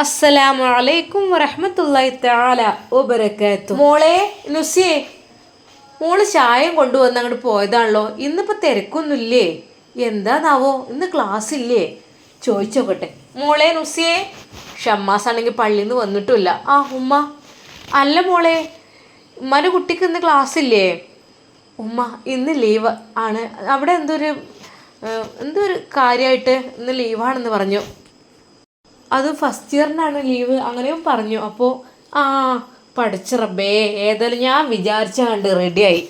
അസ്സലാമു അലൈക്കും വറഹ്മത്തുള്ളാഹി തആല വബറകാത്തു മോളെ നുസിയെ മോൾ ചായം കൊണ്ടുവന്ന് അങ്ങോട്ട് പോയതാണല്ലോ. ഇന്നിപ്പോൾ തിരക്കൊന്നുമില്ലേ? എന്താന്നാവോ? ഇന്ന് ക്ലാസ് ഇല്ലേ ചോദിച്ചോക്കട്ടെ. മോളെ നുസിയെ ഷമ്മാസ് ആണെങ്കിൽ പള്ളിയിൽ നിന്ന് വന്നിട്ടില്ല ആ ഉമ്മ. അല്ല മോളെ ഉമ്മാന്റെ കുട്ടിക്ക് ഇന്ന് ക്ലാസ് ഇല്ലേ ഉമ്മ ഇന്ന് ലീവ് ആണ്. അവിടെ എന്തൊരു എന്തൊരു കാര്യമായിട്ട് ഇന്ന് ലീവാണെന്ന് പറഞ്ഞു. അത് ഫസ്റ്റ് ഇയറിനാണ് ലീവ് അങ്ങനെയും പറഞ്ഞു. അപ്പോൾ ആ പഠിച്ച റബ്ബേ ഏതായാലും ഞാൻ വിചാരിച്ച കണ്ട് റെഡിയായി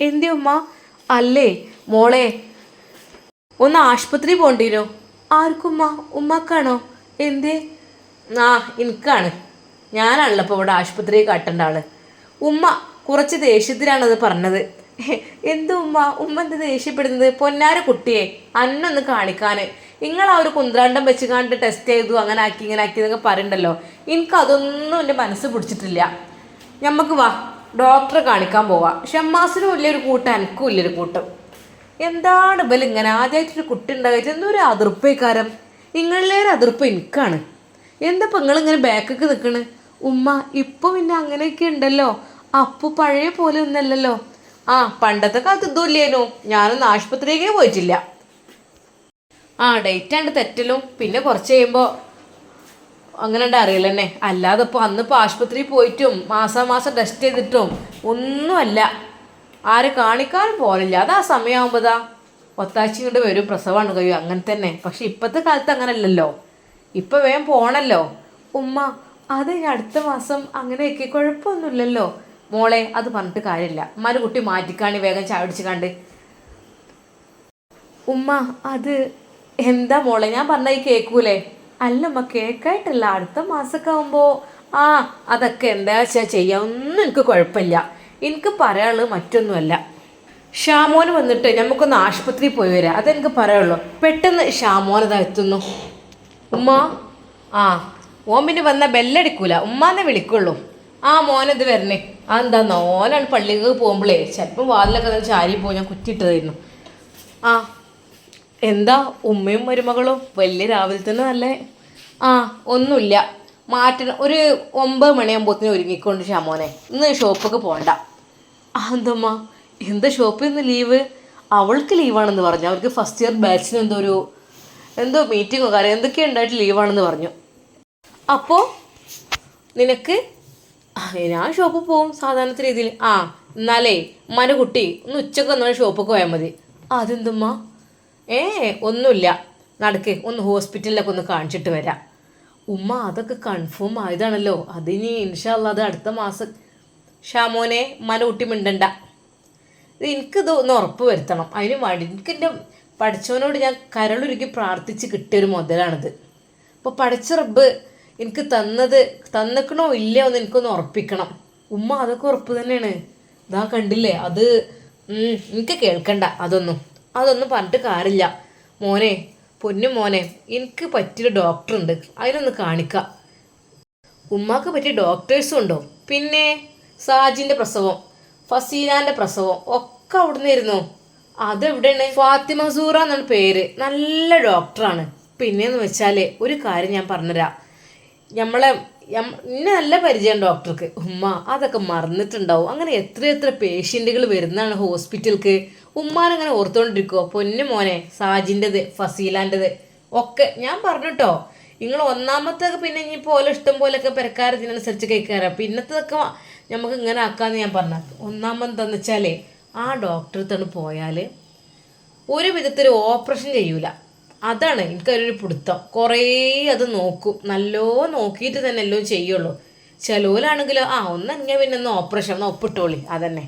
എന്തേ ഉമ്മ? അല്ലേ മോളെ ഒന്ന് ആശുപത്രി പോണ്ടീനോ ആർക്കുമ്മ ഉമ്മക്കാണോ? എന്തേ? ആ എനിക്കാണ്. ഞാനാണല്ലോ ഇപ്പോൾ ഇവിടെ ആശുപത്രി കാട്ടേണ്ട ആൾ. ഉമ്മ കുറച്ച് ദേഷ്യത്തിലാണത് പറഞ്ഞത്. എന്തുമ്മ? ഉമ്മ എന്ത് ദേഷ്യപ്പെടുന്നത്? പൊന്നാര കുട്ടിയെ അന്നൊന്ന് കാണിക്കാൻ നിങ്ങൾ ആ ഒരു കുന്ത്രാണ്ടം വെച്ച് കണ്ട് ടെസ്റ്റ് ചെയ്തു അങ്ങനെ ആക്കി ഇങ്ങനെ ആക്കി എന്നൊക്കെ പറയണ്ടല്ലോ. എനിക്കതൊന്നും എന്റെ മനസ്സ് പിടിച്ചിട്ടില്ല. നമുക്ക് വാ ഡോക്ടറെ കാണിക്കാൻ പോവാം. ഷമ്മാസിനും വലിയൊരു കൂട്ടം എനിക്കും വലിയൊരു കൂട്ടം. എന്താണ് ഇവൽ ഇങ്ങനെ? ആദ്യമായിട്ടൊരു കുട്ടി ഉണ്ടായിട്ട് എന്തൊരു അതിർപ്പേക്കാരം. നിങ്ങളിലേറെ അതിർപ്പ് എനിക്കാണ്. എന്താ നിങ്ങളിങ്ങനെ ബാക്കൊക്കെ നിൽക്കണ് ഉമ്മ ഇപ്പോൾ പിന്നെ അങ്ങനെയൊക്കെ ഉണ്ടല്ലോ. അപ്പു പഴയ പോലെ ഒന്നല്ലല്ലോ. ആ പണ്ടത്തെ കാലത്ത് ഇതുമില്ലേനു ഞാനൊന്നും ആശുപത്രിയിലേക്കേ പോയിട്ടില്ല. ആ ഡേറ്റ് ആണ് തെറ്റലും. പിന്നെ കുറച്ച് കഴിയുമ്പോൾ അങ്ങനെ ഉണ്ട് അറിയില്ല തന്നെ അല്ലാതെ ഇപ്പോൾ അന്നിപ്പോൾ ആശുപത്രിയിൽ പോയിട്ടും മാസം ടെസ്റ്റ് ചെയ്തിട്ടും ഒന്നുമല്ല. ആരെ കാണിക്കാൻ പോലില്ല അത് ആ സമയമാകുമ്പോഴാ ഒത്താഴ്ച ഇങ്ങോട്ട് വരും. പ്രസവമാണ് കഴിയും. അങ്ങനെ തന്നെ. പക്ഷെ ഇപ്പോഴത്തെ കാലത്ത് അങ്ങനെ അല്ലല്ലോ ഇപ്പം വേഗം പോണല്ലോ. ഉമ്മ അത് അടുത്ത മാസം അങ്ങനെയൊക്കെ കുഴപ്പമൊന്നുമില്ലല്ലോ. മോളെ അത് പറഞ്ഞിട്ട് കാര്യമില്ല. ഉമ്മാന്റെ കുട്ടി മാറ്റിക്കാണി വേഗം ചായ പിടിച്ച് കണ്ട്. ഉമ്മ അത് എന്താ മോളെ ഞാൻ പറഞ്ഞ ഈ കേക്കൂലേ? അല്ല ഉമ്മ കേക്കായിട്ടല്ല. അടുത്ത മാസമൊക്കെ ആകുമ്പോൾ ആ അതൊക്കെ എന്താ വെച്ചാൽ ചെയ്യാം? ഒന്നും എനിക്ക് കുഴപ്പമില്ല. എനിക്ക് പറയാനുള്ളത് മറ്റൊന്നുമല്ല. ഷാമോന് വന്നിട്ട് നമുക്കൊന്ന് ആശുപത്രിയിൽ പോയി വരാം. അതെനിക്ക് പറയുള്ളൂ പെട്ടെന്ന് ഷാമോൻ ഇതാ എത്തുന്നു. ഉമ്മ? ആ ഓൻ പിന്നെ വന്ന ബെല്ലടിക്കൂല. ഉമ്മാന്നെ വിളിക്കുള്ളൂ. ആ മോനത് വരണേ. ആ എന്താ ഓനാണ് പള്ളിക്ക് പോകുമ്പോഴേ ചിലപ്പോൾ വാതിലൊക്കെ ചാരി പോയി ഞാൻ കുറ്റിയിട്ടതായിരുന്നു ആ എന്താ ഉമ്മയും മരുമകളും? വലിയ രാവിലെ തന്നെ നല്ലേ ആ ഒന്നുമില്ല. മാറ്റണം. ഒരു ഒമ്പത് മണിയാകുമ്പോഴത്തേനും ഒരുങ്ങിക്കൊണ്ട് ഷാമോനെ ഇന്ന് ഷോപ്പൊക്കെ പോകണ്ട എന്തമ്മ? എന്താ ഷോപ്പിൽ നിന്ന് ലീവ്? അവൾക്ക് ലീവാണെന്ന് പറഞ്ഞു. അവൾക്ക് ഫസ്റ്റ് ഇയർ ബാച്ചിന് എന്തോ ഒരു എന്തോ മീറ്റിങ്ങോ കാര്യം എന്തൊക്കെ ഉണ്ടായിട്ട് ലീവാണെന്ന് പറഞ്ഞു. അപ്പോൾ നിനക്ക്? ഞാൻ ഷോപ്പിൽ പോവും സാധാരണ രീതിയിൽ. ആ എന്നാലേ മന കുട്ടി ഒന്ന് ഉച്ചയ്ക്ക് വന്നാൽ ഷോപ്പൊക്കെ പോയാൽ മതി. അതെന്തുമ്മ? ഏ ഒന്നുമില്ല. നടക്ക് ഒന്ന് ഹോസ്പിറ്റലിലൊക്കെ ഒന്ന് കാണിച്ചിട്ട് വരാം. ഉമ്മ അതൊക്കെ കൺഫേം ആയതാണല്ലോ. അതിനി ഇൻഷാല്ല അത് അടുത്ത മാസം. ഷാമോനെ മന ഊട്ടി മിണ്ടണ്ട. എനിക്കിത് ഒന്ന് ഉറപ്പ് വരുത്തണം. അതിന് വേണ്ടി എനിക്ക് എന്റെ പഠിച്ചവനോട് ഞാൻ കരളുരുക്കി പ്രാർത്ഥിച്ച് കിട്ടിയൊരു മുതലാണിത്. അപ്പോൾ പഠിച്ച റബ്ബ് എനിക്ക് തന്നത് തന്നിക്കണോ ഇല്ലയോ എന്ന് എനിക്കൊന്ന് ഉറപ്പിക്കണം. ഉമ്മ അതൊക്കെ ഉറപ്പ് തന്നെയാണ്. ഇതാ കണ്ടില്ലേ? അത് എനിക്ക് കേൾക്കണ്ട അതൊന്നും. അതൊന്നും പറഞ്ഞിട്ട് കാര്യമില്ല. മോനെ പൊന്നു മോനെ എനിക്ക് പറ്റിയൊരു ഡോക്ടറുണ്ട്. അതിനൊന്ന് കാണിക്കാം. ഉമ്മാക്ക് പറ്റിയ ഡോക്ടേഴ്സും ഉണ്ടോ? പിന്നെ സാജിന്റെ പ്രസവം ഫസീനാന്റെ പ്രസവം ഒക്കെ അവിടുന്ന് ഇരുന്നു അതെവിടെയാണ്? ഫാത്തിമ സൂറ എന്നാണ് പേര്. നല്ല ഡോക്ടറാണ്. പിന്നെന്ന് വെച്ചാൽ ഒരു കാര്യം ഞാൻ പറഞ്ഞുതരാം. നമ്മളെ ഇന്നെ നല്ല പരിചയം ഡോക്ടർക്ക്. ഉമ്മ അതൊക്കെ മറന്നിട്ടുണ്ടാവും. അങ്ങനെ എത്ര എത്ര പേഷ്യന്റുകൾ വരുന്നതാണ് ഹോസ്പിറ്റലിക്ക് ഉമ്മാനങ്ങനെ ഓർത്തുകൊണ്ടിരിക്കുമോ പൊന്നു മോനെ സാജിന്റെത് ഫസീലാന്റെത് ഒക്കെ ഞാൻ പറഞ്ഞിട്ടോ നിങ്ങൾ ഒന്നാമത്തെ പിന്നെ ഇനി പോലെ ഇഷ്ടം പോലെയൊക്കെ പെരക്കാർ ഇതിനനുസരിച്ച് കഴിക്കാറാം. പിന്നത്തതൊക്കെ നമുക്ക് ഇങ്ങനെ ആക്കാന്ന് ഞാൻ പറഞ്ഞത്. ഒന്നാമതെന്ന് വെച്ചാലേ ആ ഡോക്ടറെ തന്നെ പോയാൽ ഒരു വിധത്തിൽ ഓപ്പറേഷൻ ചെയ്യൂല. അതാണ് എനിക്കൊരു പിടുത്തം. കുറേ അത് നോക്കും. നല്ലോ നോക്കിയിട്ട് തന്നെ എല്ലാം ചെയ്യുള്ളൂ. ചിലവരാണെങ്കിലോ ആ ഒന്നനങ്ങിയ പിന്നെ ഒന്ന് ഓപ്പറേഷൻ ഒന്ന് ഒപ്പിട്ടോളി. അതന്നെ.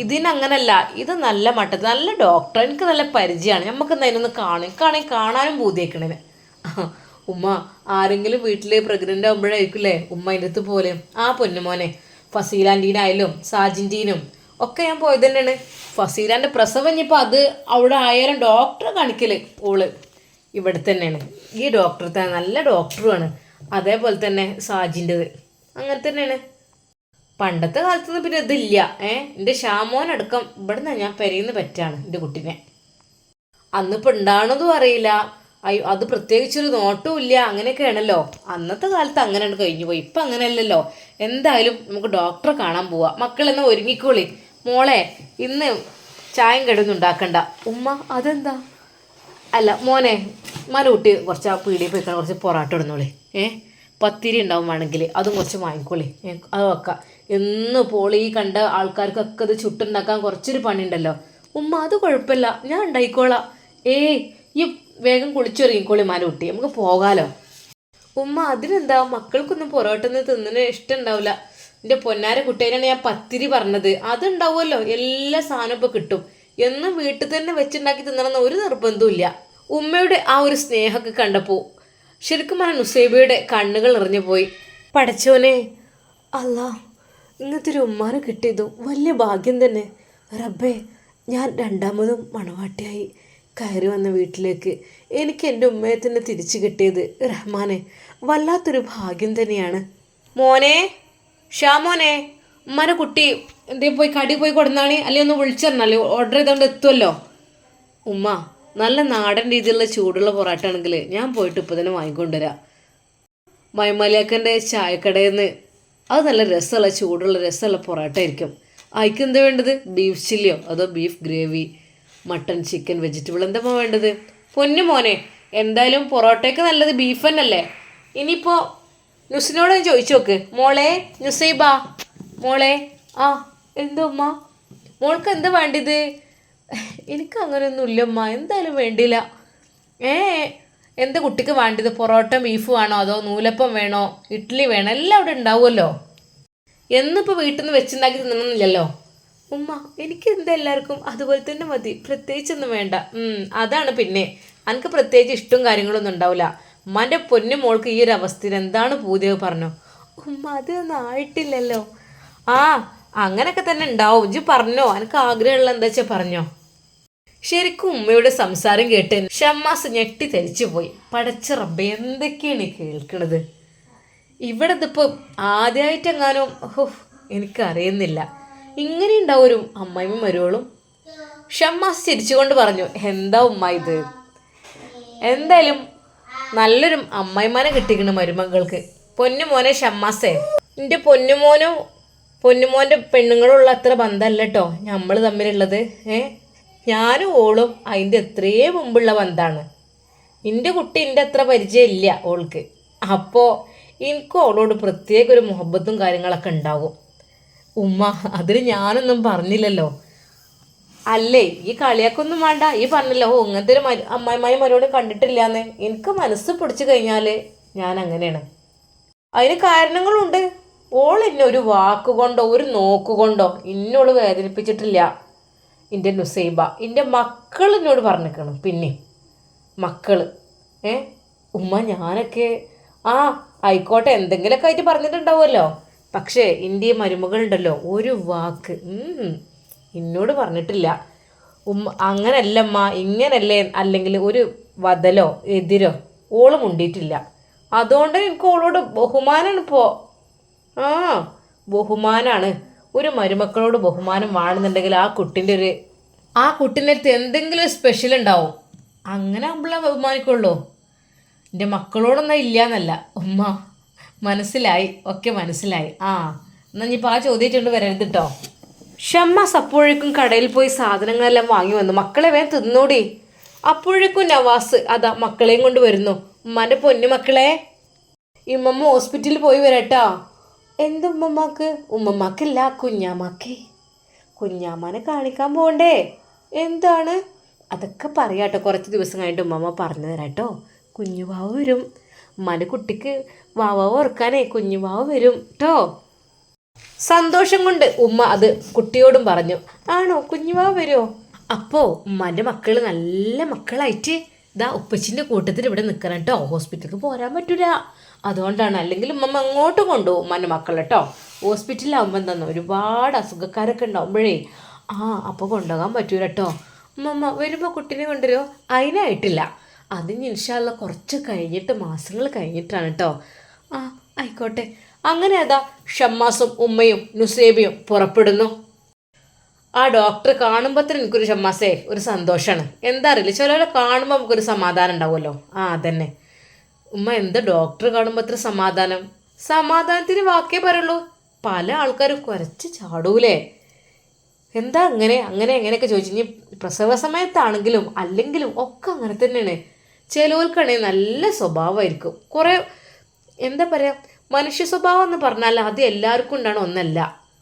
ഇതിനങ്ങനല്ല ഇത് നല്ല മട്ടത്തിൽ നല്ല ഡോക്ടർ എനിക്ക് നല്ല പരിചയമാണ്. നമുക്ക് അതിനൊന്ന് കാണും കാണാൻ കാണാനും ബൂതിയേക്കണേന് ഉമ്മ ആരെങ്കിലും വീട്ടിൽ പ്രഗ്നന്റ് ആകുമ്പോഴായിരിക്കില്ലേ ഉമ്മ അതിന്റെ അടുത്ത് പോലെ. ആ പൊന്നുമോനെ ഫസീലാന്റീനായാലും സാജിന്റീനും ഒക്കെ ഞാൻ പോയത് തന്നെയാണ്. ഫസീലാന്റെ പ്രസവം ഇനിയിപ്പോൾ അത് അവിടെ ആയാലും ഡോക്ടറെ കാണിക്കൽ ഓൾ ഇവിടെ തന്നെയാണ്. ഈ ഡോക്ടർ തന്നെ നല്ല ഡോക്ടറുമാണ് അതേപോലെ തന്നെ സാജിന്റെത് അങ്ങനെ തന്നെയാണ്. പണ്ടത്തെ കാലത്തൊന്നും പിന്നെ ഇതില്ല. ഏ? എന്റെ ഷാമോനടക്കം ഇവിടുന്ന് ഞാൻ പെരയുന്ന പറ്റാണ് എന്റെ കുട്ടീനെ. അന്നിപ്പോൾ ഉണ്ടാണെന്നും അറിയില്ല. അയ്യോ അത് പ്രത്യേകിച്ചൊരു നോട്ടവും ഇല്ല. അങ്ങനെയൊക്കെയാണല്ലോ അന്നത്തെ കാലത്ത് അങ്ങനെയാണ് കഴിഞ്ഞു പോയി. ഇപ്പം അങ്ങനെയല്ലല്ലോ. എന്തായാലും നമുക്ക് ഡോക്ടറെ കാണാൻ പോവാം. മക്കളെന്നാ ഒരുങ്ങിക്കോളി. മോളെ ഇന്ന് ചായം കടൊന്നും ഉണ്ടാക്കണ്ട. ഉമ്മ അതെന്താ? അല്ല മോനെ മലൂട്ടി കുറച്ച് ആ പീടിയിൽ പോയിക്കാൻ കുറച്ച് പൊറാട്ട ഇടുന്നോളി. ഏ? പത്തിരി ഉണ്ടാവും വേണമെങ്കിൽ. അതും കുറച്ച് വാങ്ങിക്കോളി. അത് വെക്കാം. എന്ന് പോളി കണ്ട ആൾക്കാർക്കൊക്കെ ഇത് ചുട്ടുണ്ടാക്കാൻ കുറച്ചൊരു പണിയുണ്ടല്ലോ. ഉമ്മ അത് കുഴപ്പമില്ല. ഞാൻ ഉണ്ടായിക്കോളാം. ഏയ് ഈ വേഗം കുളിച്ചൊരുങ്ങിക്കോളി കുട്ടി. നമുക്ക് പോകാലോ. ഉമ്മ അതിനെന്താ? മക്കൾക്കൊന്നും പൊറോട്ടൊന്നും തിന്നുന്ന ഇഷ്ടമുണ്ടാവില്ല എന്റെ പൊന്നാര കുട്ടീനാണ് ഞാൻ പത്തിരി പറഞ്ഞത്. അതുണ്ടാവുമല്ലോ. എല്ലാ സാധനവും ഇപ്പോൾ കിട്ടും. എന്നും വീട്ടിൽ തന്നെ വെച്ചുണ്ടാക്കി തിന്നണമെന്ന് ഒരു നിർബന്ധവും ഇല്ല ഉമ്മയുടെ ആ ഒരു സ്നേഹമൊക്കെ കണ്ടപ്പോൾ ശരിക്കും പറഞ്ഞ നുസൈബയുടെ കണ്ണുകൾ എറിഞ്ഞു പോയി പഠിച്ചോനെ അല്ല ഇങ്ങനത്തെ ഒരു ഉമ്മാനെ കിട്ടിയതും വലിയ ഭാഗ്യം തന്നെ. റബ്ബേ ഞാൻ രണ്ടാമതും മണവാട്ടിയായി. കയറി വന്ന വീട്ടിലേക്ക് എനിക്ക് എന്റെ ഉമ്മയെ തന്നെ തിരിച്ചു കിട്ടിയത് റഹ്മാനെ. വല്ലാത്തൊരു ഭാഗ്യം തന്നെയാണ്. മോനെ ഷാമോനെ ഉമ്മാനെ കുട്ടി എന്തേ പോയി കടി പോയി കൊടുന്നാണി? അല്ലെങ്കിൽ ഒന്ന് വിളിച്ചറിഞ്ഞാലേ ഓർഡർ ചെയ്തുകൊണ്ട് എത്തുമല്ലോ ഉമ്മ നല്ല നാടൻ രീതിയിലുള്ള ചൂടുള്ള പൊറാട്ട ആണെങ്കിൽ ഞാൻ പോയിട്ട് ഇപ്പോൾ തന്നെ വാങ്ങിക്കൊണ്ടുവരാം. മൈമലിയാക്കന്റെ ചായക്കടയിൽ നിന്ന് അത് നല്ല രസമുള്ള ചൂടുള്ള രസമുള്ള പൊറോട്ട ആയിരിക്കും. എന്താ വേണ്ടത്? ബീഫ് ചില്ലിയോ അതോ beef gravy mutton chicken vegetable എന്താ വേണ്ടത്? പൊന്നു മോനെ എന്തായാലും പൊറോട്ടയ്ക്ക് നല്ലത് ബീഫ് തന്നെയല്ലേ? ഇനിയിപ്പോൾ ഞാൻ ചോദിച്ചു നോക്ക്. മോളെ നുസൈബ മോളെ ആ എന്തോ ഉമ്മ? മോൾക്ക് എന്താ വേണ്ടത്? എനിക്ക് അങ്ങനെയൊന്നുമില്ല ഉമ്മ എന്തായാലും വേണ്ടില്ല. ഏ എന്താ കുട്ടിക്ക് വേണ്ടത്? പൊറോട്ട ബീഫ് വേണോ? അതോ നൂലപ്പം വേണോ? ഇഡ്ഡലി വേണോ? എല്ലാം അവിടെ ഉണ്ടാവുമല്ലോ. എന്നിപ്പോൾ വീട്ടിൽ നിന്ന് വെച്ചുണ്ടാക്കി തിന്നണമെന്നില്ലല്ലോ ഉമ്മ എനിക്ക് എന്താ എല്ലാവർക്കും? അതുപോലെ തന്നെ മതി. പ്രത്യേകിച്ചൊന്നും വേണ്ട. അതാണ് പിന്നെ. എനിക്ക് പ്രത്യേകിച്ച് ഇഷ്ടവും കാര്യങ്ങളൊന്നും ഉണ്ടാവില്ല. ഉമ്മാന്റെ പൊന്നു മോൾക്ക് ഈ ഒരു അവസ്ഥയിൽ എന്താണ് പൂതിയോ പറഞ്ഞു? ഉമ്മ അതൊന്നും ആയിട്ടില്ലല്ലോ. ആ അങ്ങനെയൊക്കെ തന്നെ ഉണ്ടാവും. ഇജ്ജ് പറഞ്ഞോ? എനിക്ക് ആഗ്രഹമുള്ള എന്താ വെച്ചാൽ പറഞ്ഞോ? ശരിക്കും ഉമ്മയുടെ സംസാരം കേട്ട് ഷമ്മാസ് ഞെട്ടി തെരിച്ചു പോയി. പടച്ച റബ്ബെ എന്തൊക്കെയാണ് കേൾക്കണത്? ഇവിടെ ഇതിപ്പോൾ ആദ്യമായിട്ടെങ്ങാനും ഹോ എനിക്കറിയുന്നില്ല. ഇങ്ങനെ ഉണ്ടാവും ഒരു അമ്മയും വരുവോളും ഷമ്മാസ് ചിരിച്ചുകൊണ്ട് പറഞ്ഞു എന്താ ഉമ്മ ഇത്? എന്തായാലും നല്ലൊരു അമ്മായിമാനെ കിട്ടിക്കണം മരുമകൾക്ക്. പൊന്നുമോനെ ഷമ്മാസേ എന്റെ പൊന്നുമോനും പൊന്നുമോന്റെ പെണ്ണുങ്ങളുള്ള അത്ര ബന്ധമല്ല കേട്ടോ നമ്മൾ തമ്മിലുള്ളത് ഏ? ഞാനും ഓളും അതിന്റെ എത്രയേ മുമ്പുള്ള ബന്ധമാണ് എന്റെ കുട്ടി എന്റെ അത്ര പരിചയമില്ല ഓൾക്ക്. അപ്പോൾ എനിക്കും ഓളോട് പ്രത്യേക ഒരു മുഹബത്തും കാര്യങ്ങളൊക്കെ ഉണ്ടാകും ഉമ്മ അതിന് ഞാനൊന്നും പറഞ്ഞില്ലല്ലോ. അല്ലേ ഈ കളിയാക്കൊന്നും വേണ്ട. ഈ പറഞ്ഞല്ലോ ഇങ്ങനത്തെ ഒരു മരു അമ്മായിമായി മരോട് കണ്ടിട്ടില്ലാന്ന്. എനിക്ക് മനസ്സ് പിടിച്ചു കഴിഞ്ഞാൽ ഞാൻ അങ്ങനെയാണ്. അതിന് കാരണങ്ങളുണ്ട്. ഓൾ എന്നെ ഒരു വാക്കുകൊണ്ടോ ഒരു നോക്കുകൊണ്ടോ ഇന്നോൾ വേദനിപ്പിച്ചിട്ടില്ല. എന്റെ നുസൈബ എന്റെ മക്കൾ എന്നോട് പറഞ്ഞിരിക്കണം. പിന്നെ മക്കൾ ഏ? ഉമ്മ ഞാനൊക്കെ ആ ആയിക്കോട്ടെ എന്തെങ്കിലുമൊക്കെ ആയിട്ട് പറഞ്ഞിട്ടുണ്ടാവുമല്ലോ. പക്ഷേ എന്റെ മരുമകളുണ്ടല്ലോ ഒരു വാക്ക്. എന്നോട് പറഞ്ഞിട്ടില്ല. ഉമ്മ അങ്ങനല്ലമ്മ ഇങ്ങനല്ലേ അല്ലെങ്കിൽ ഒരു വതലോ എതിരോ ഓൾ മുണ്ടിയിട്ടില്ല. അതുകൊണ്ട് എനിക്ക് ഓളോട് ബഹുമാനമാണ് ഇപ്പോൾ ആ ബഹുമാനമാണ് ഒരു മരുമക്കളോട് ബഹുമാനം വേണമെന്നുണ്ടെങ്കിൽ ആ കുട്ടിന്റെ ഒരു ആ കുട്ടീന്റെ അടുത്ത് എന്തെങ്കിലും സ്പെഷ്യൽ ഉണ്ടാവും. അങ്ങനെ ആകുമ്പോഴേ ബഹുമാനിക്കുള്ളൂ എന്റെ മക്കളോടൊന്നും ഇല്ല എന്നല്ല ഉമ്മ മനസ്സിലായി. ഒക്കെ മനസ്സിലായി. ആ എന്നാൽ ഇനിയിപ്പോൾ ആ ചോദ്യമായിട്ടുണ്ട് വരരുത് കേട്ടോ ഷമ്മാസ് അപ്പോഴേക്കും കടയിൽ പോയി സാധനങ്ങളെല്ലാം വാങ്ങി വന്നു. മക്കളെ വേഗം തിന്നോടി. അപ്പോഴേക്കും നവാസ് അതാ മക്കളെയും കൊണ്ട് വരുന്നു. ഉമ്മാന്റെ പൊന്നു മക്കളെ. ഇമ്മമ്മ ഹോസ്പിറ്റലിൽ പോയി വരാട്ടോ. എന്ത് ഉമ്മമ്മക്ക്? ഉമ്മമ്മക്കില്ല കുഞ്ഞാമ്മക്ക് കുഞ്ഞാമ്മനെ കാണിക്കാൻ പോണ്ടേ? എന്താണ്? അതൊക്കെ പറയാട്ടോ. കുറച്ച് ദിവസം കഴിഞ്ഞിട്ട് ഉമ്മമ്മ പറഞ്ഞു തരാം കേട്ടോ. കുഞ്ഞുവാവ് വരും. ഉമ്മാന്റെ കുട്ടിക്ക് വാവാവ് ഓർക്കാനേ കുഞ്ഞുവാവ് വരും കേട്ടോ സന്തോഷം കൊണ്ട് ഉമ്മ അത് കുട്ടിയോടും പറഞ്ഞു. ആണോ? കുഞ്ഞുവാവ് വരുമോ അപ്പോൾ ഉമ്മാന്റെ മക്കൾ നല്ല മക്കളായിട്ട് ഇതാ ഉപ്പച്ചിന്റെ കൂട്ടത്തിൽ ഇവിടെ നിൽക്കണം കേട്ടോ ഹോസ്പിറ്റലിൽ പോരാൻ പറ്റൂല. അതുകൊണ്ടാണ്. അല്ലെങ്കിൽ ഉമ്മമ്മ അങ്ങോട്ട് കൊണ്ടുപോകും ഉമ്മാന്റെ മക്കൾ കേട്ടോ ഹോസ്പിറ്റലിലാവുമ്പോൾ തന്നെ ഒരുപാട് അസുഖക്കാരൊക്കെ ഉണ്ടാവുമ്പോഴേ ആ അപ്പോൾ കൊണ്ടുപോകാൻ പറ്റൂല കേട്ടോ ഉമ്മമ്മ വരുമ്പോൾ കുട്ടീനെ കൊണ്ടുവരുമോ അതിനായിട്ടില്ല അതിന് ഇൻഷാല്ല കുറച്ച് കഴിഞ്ഞിട്ട് മാസങ്ങൾ കഴിഞ്ഞിട്ടാണ് കേട്ടോ ആ ആയിക്കോട്ടെ. അങ്ങനെ അതാ ഷമ്മാസും ഉമ്മയും നുസേബിയും പുറപ്പെടുന്നു. ആ ഡോക്ടർ കാണുമ്പോൾ തന്നെ എനിക്കൊരു ഷമ്മാസേ ഒരു സന്തോഷമാണ് എന്താ അറിയില്ല. ചിലരെ കാണുമ്പോൾ നമുക്കൊരു സമാധാനം ഉണ്ടാവുമല്ലോ. ആ അതന്നെ. ഉമ്മ എന്താ ഡോക്ടർ കാണുമ്പോൾ അത്ര സമാധാനം? സമാധാനത്തിന് വാക്കേ പറയുള്ളൂ. പല ആൾക്കാരും കുറച്ച് ചാടൂലേ. എന്താ അങ്ങനെ അങ്ങനെ എങ്ങനെയൊക്കെ ചോദിച്ചു. ഇനി പ്രസവ സമയത്താണെങ്കിലും അല്ലെങ്കിലും ഒക്കെ അങ്ങനെ തന്നെയാണ്. ചിലവർക്കാണെങ്കിൽ നല്ല സ്വഭാവമായിരിക്കും. കുറേ എന്താ പറയുക മനുഷ്യ സ്വഭാവം എന്ന് പറഞ്ഞാൽ അത് എല്ലാവർക്കും ഉണ്ടാണ് ഒന്നല്ല.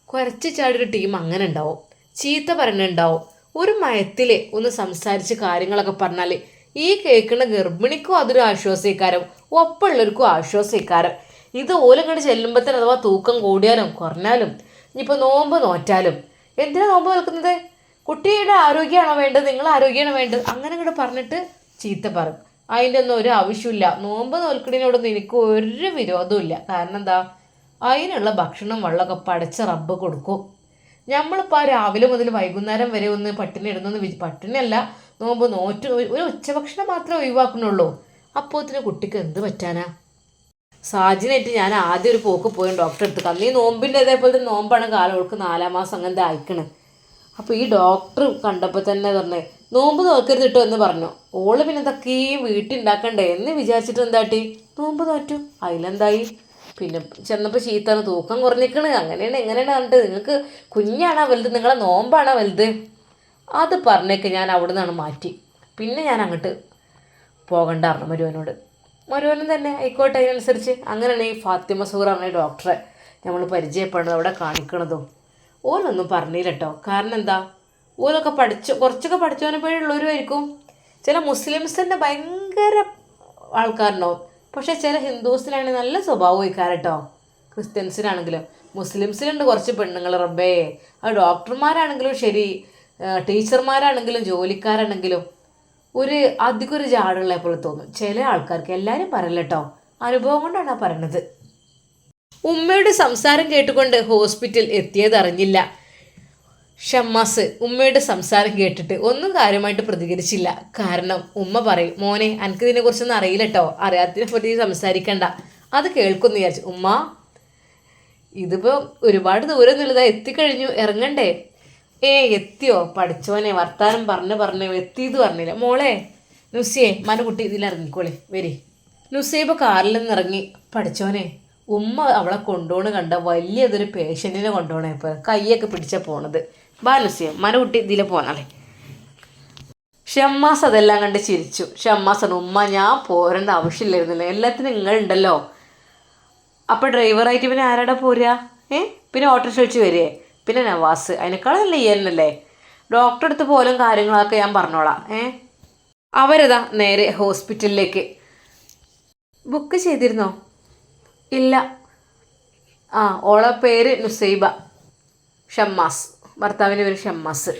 കുറച്ച് ചാടിയൊരു ടീം അങ്ങനെ ഉണ്ടാവും. ചീത്ത പറഞ്ഞുണ്ടാവും ഒരു മയത്തിൽ ഒന്ന് സംസാരിച്ച് കാര്യങ്ങളൊക്കെ പറഞ്ഞാൽ ഈ കേൾക്കുന്ന ഗർഭിണിക്കും അതൊരു ആശ്വാസീകാരം ഒപ്പമുള്ളവർക്കും ആശ്വാസീകാരം ഇത് ഓലങ്ങോട്ട് ചെല്ലുമ്പോൾ അഥവാ തൂക്കം കൂടിയാലും കുറഞ്ഞാലും ഇനിയിപ്പോൾ നോമ്പ് നോറ്റാലും എന്തിനാ നോമ്പ് നിൽക്കുന്നത് കുട്ടിയുടെ ആരോഗ്യമാണോ വേണ്ടത്? നിങ്ങൾ ആരോഗ്യമാണോ വേണ്ടത്? അങ്ങനെ ഇങ്ങോട്ട് പറഞ്ഞിട്ട് ചീത്ത പറയും. അതിന്റെ ഒന്നും ഒരു ആവശ്യമില്ല നോമ്പ് നോൽക്കണിനോടൊന്നും എനിക്ക് ഒരു വിരോധവും ഇല്ല. കാരണം എന്താ? അതിനുള്ള ഭക്ഷണം വെള്ളമൊക്കെ പടച്ച റബ്ബ് കൊടുക്കും. നമ്മളിപ്പോൾ രാവിലെ മുതൽ വൈകുന്നേരം വരെ ഒന്ന് പട്ടിണി ഇടുന്നു പട്ടിണിയല്ല. നോമ്പ് നോറ്റ് ഒരു- ഒരു ഉച്ചഭക്ഷണം മാത്രമേ ഒഴിവാക്കണുള്ളൂ അപ്പോത്തിന് കുട്ടിക്ക് എന്ത് പറ്റാനാ? സാജിനായിട്ട് ഞാൻ ആദ്യം ഒരു പോക്ക് പോയി ഡോക്ടറെ അടുത്ത്. കണ്ടു ഈ നോമ്പിന്റെ അതേപോലത്തെ നോമ്പാണ് കാലം ഓൾക്ക് നാലാം മാസം അങ്ങനത്തെ അയക്കണ് അപ്പോൾ ഈ ഡോക്ടർ കണ്ടപ്പോൾ തന്നെ പറഞ്ഞേ നോമ്പ് നോക്കരുത് കേട്ടോ എന്ന് പറഞ്ഞു. ഓൾ പിന്നെ വീട്ടിലുണ്ടാക്കണ്ടേ വീട്ടിൽ ഉണ്ടാക്കണ്ടേ എന്ന് വിചാരിച്ചിട്ട് എന്താട്ടി നോമ്പ് നോറ്റു. അതിലെന്തായി? പിന്നെ ചെന്നപ്പോൾ ചീത്താണ് തൂക്കം കുറഞ്ഞിക്കണ്. അങ്ങനെയാണ് എങ്ങനെയാണ് കണ്ട് നിങ്ങൾക്ക് കുഞ്ഞാണോ വലുത്? നിങ്ങളെ നോമ്പാണോ വലുത്? അത് പറഞ്ഞേക്ക് ഞാൻ അവിടെ നിന്നാണ് മാറ്റി. പിന്നെ ഞാൻ അങ്ങോട്ട് പോകണ്ട മരുവനോട്. മരുവനും തന്നെ ആയിക്കോട്ടെ അതിനനുസരിച്ച്. അങ്ങനെയാണ് ഈ ഫാത്തിമ സൂർ പറഞ്ഞ ഡോക്ടറെ നമ്മൾ പരിചയപ്പെടുന്നത് അവിടെ കാണിക്കണതും. ഓലൊന്നും പറഞ്ഞില്ല കേട്ടോ കാരണം എന്താ? ഓലൊക്കെ പഠിച്ചു കുറച്ചൊക്കെ പഠിച്ചവനെപ്പോഴുള്ളവരുമായിരിക്കും ചില മുസ്ലിംസിന്റെ ഭയങ്കര ആൾക്കാരുണ്ടാവും. പക്ഷേ ചില ഹിന്ദുസിനാണെങ്കിൽ നല്ല സ്വഭാവം കേട്ടോ ക്രിസ്ത്യൻസിനാണെങ്കിലും. മുസ്ലിംസിലുണ്ട് കുറച്ച് പെണ്ണുങ്ങൾ റബ്ബേ. അത് ഡോക്ടർമാരാണെങ്കിലും ശരി. ടീച്ചർമാരാണെങ്കിലും ജോലിക്കാരാണെങ്കിലും. ഒരു അധികം ഒരു ജാടുള്ള പോലെ തോന്നും. ചില ആൾക്കാർക്ക് എല്ലാവരും പറയില്ല കേട്ടോ അനുഭവം കൊണ്ടാണ് ആ പറയണത്. ഉമ്മയുടെ സംസാരം കേട്ടുകൊണ്ട് ഹോസ്പിറ്റൽ എത്തിയതറിഞ്ഞില്ല ഷമ്മാസ് ഉമ്മയുടെ സംസാരം കേട്ടിട്ട് ഒന്നും കാര്യമായിട്ട് പ്രതികരിച്ചില്ല. കാരണം ഉമ്മ പറയും മോനെ എനിക്ക് ഇതിനെക്കുറിച്ചൊന്നും അറിയില്ല കേട്ടോ അറിയാത്തതിനെ പറ്റി സംസാരിക്കണ്ട. അത് കേൾക്കുന്നു വിചാരിച്ചു ഉമ്മ ഇതിപ്പോൾ ഒരുപാട് ദൂരം നിന്നതാ എത്തിക്കഴിഞ്ഞു ഇറങ്ങണ്ടേ? ഏ എത്തിയോ? പഠിച്ചോനെ വർത്താനം പറഞ്ഞ് പറഞ്ഞു എത്തിയത് പറഞ്ഞില്ല. മോളെ നുസിയെ മനക്കുട്ടി ഇതിലിറങ്ങിക്കോളെ വരി. നുസൈബ് കാറിൽ നിന്ന് ഇറങ്ങി. പഠിച്ചോനെ ഉമ്മ അവളെ കൊണ്ടുപോണ് കണ്ട വലിയതൊരു പേഷ്യന്റിനെ കൊണ്ടുപോകണേ ഇപ്പോൾ കൈയൊക്കെ പിടിച്ച പോണത്. ബാ നുസിയെ കുട്ടി ഇതിലെ പോന്നാളെ. ഷമ്മാസ് അതെല്ലാം കണ്ട് ചിരിച്ചു. ഷമ്മാസ് ഉമ്മ ഞാൻ പോരേണ്ട ആവശ്യമില്ലായിരുന്നില്ല. എല്ലാത്തിനും നിങ്ങളുണ്ടല്ലോ അപ്പോൾ ഡ്രൈവറായിട്ട് പിന്നെ ആരാടാ പോരുക ഏ? പിന്നെ ഓട്ടോറിക്ഷ വിളിച്ച് വരികയെ. പിന്നെ നവാസ് അതിനേക്കാളല്ലേ ഈയനല്ലേ ഡോക്ടറെ അടുത്ത് പോലും കാര്യങ്ങളൊക്കെ ഞാൻ പറഞ്ഞോളാം ഏ? അവരതാ നേരെ ഹോസ്പിറ്റലിലേക്ക്. ബുക്ക് ചെയ്തിരുന്നോ? ഇല്ല. ആ ഓളെ പേര് നുസൈബ. ഷമ്മാസ്. ഭർത്താവിന്റെ പേര് ഷമ്മാസ്.